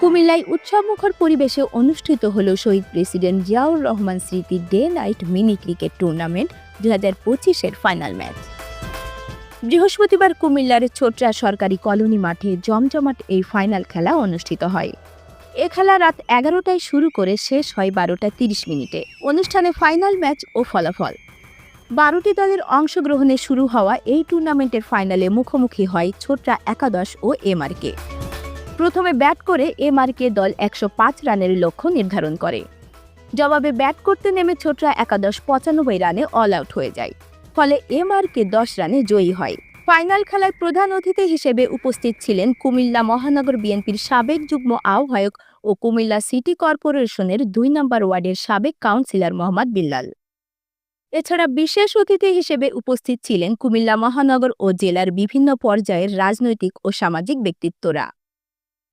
কুমিল্লায় উৎসবমুখর পরিবেশে অনুষ্ঠিত হল শহীদ প্রেসিডেন্ট জিয়াউর রহমান স্মৃতি day night mini cricket tournament দু হাজার পঁচিশের ফাইনাল ম্যাচ। বৃহস্পতিবার কুমিল্লার ছোটরা সরকারি কলোনি মাঠে জমজমাট এই ফাইনাল খেলা অনুষ্ঠিত হয়। এ খেলা রাত এগারোটায় শুরু করে শেষ হয় বারোটা তিরিশ মিনিটে। অনুষ্ঠানে ফাইনাল ম্যাচ ও ফলাফল। বারোটি দলের অংশগ্রহণে শুরু হওয়া এই টুর্নামেন্টের ফাইনালে মুখোমুখি হয় ছোটরা একাদশ ও এমআরকে। প্রথমে ব্যাট করে এমআরকে দল একশো পাঁচ রানের লক্ষ্য নির্ধারণ করে। জবাবে ব্যাট করতে নেমে ছোটরা একাদশ পঁচানব্বই রানে অল আউট হয়ে যায়। ফলে এমআরকে দশ রানে জয়ী হয়। ফাইনাল খেলায় প্রধান অতিথি হিসেবে উপস্থিত ছিলেন কুমিল্লা মহানগর বিএনপির সাবেক যুগ্ম আহ্বায়ক ও কুমিল্লা সিটি কর্পোরেশনের দুই নম্বর ওয়ার্ডের সাবেক কাউন্সিলর মোহাম্মদ বিল্লাল। এছাড়া বিশেষ অতিথি হিসেবে উপস্থিত ছিলেন কুমিল্লা মহানগর ও জেলার বিভিন্ন পর্যায়ের রাজনৈতিক ও সামাজিক ব্যক্তিত্বরা।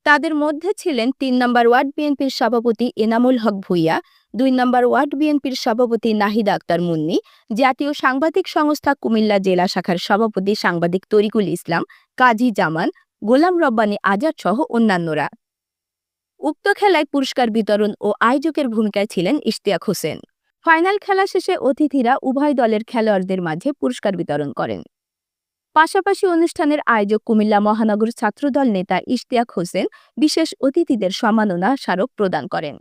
তাদের মধ্যে ছিলেন তিন নম্বর ওয়ার্ড বিএনপির সভাপতি এনামুল হক ভুইয়া, দুই নম্বর ওয়ার্ড বিএনপির সভাপতি নাহিদ আক্তার মুন্নি, জাতীয় সাংবাদিক সংস্থা কুমিল্লা জেলা শাখার সভাপতি সাংবাদিক তরিকুল ইসলাম, কাজী জামান, গোলাম রব্বানী আজাদ সহ অন্যান্যরা। উক্ত খেলায় পুরস্কার বিতরণ ও আয়োজকের ভূমিকায় ছিলেন ইশতিয়াক হোসেন। ফাইনাল খেলা শেষে অতিথিরা উভয় দলের খেলোয়াড়দের মাঝে পুরস্কার বিতরণ করেন। পাশাপাশি অনুষ্ঠানের আয়োজক কুমিল্লা মহানগর ছাত্রদল নেতা ইশতিয়াক হোসেন বিশেষ অতিথিদের সম্মাননা স্মারক প্রদান করেন।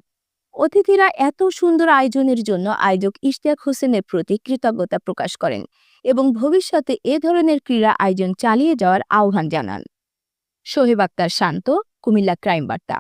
অতিথিরা এত সুন্দর আয়োজনের জন্য আয়োজক ইশতিয়াক হোসেনের প্রতি কৃতজ্ঞতা প্রকাশ করেন এবং ভবিষ্যতে এ ধরনের ক্রীড়া আয়োজন চালিয়ে যাওয়ার আহ্বান জানান। সোহেব আক্তার শান্ত, কুমিল্লা ক্রাইম বার্তা।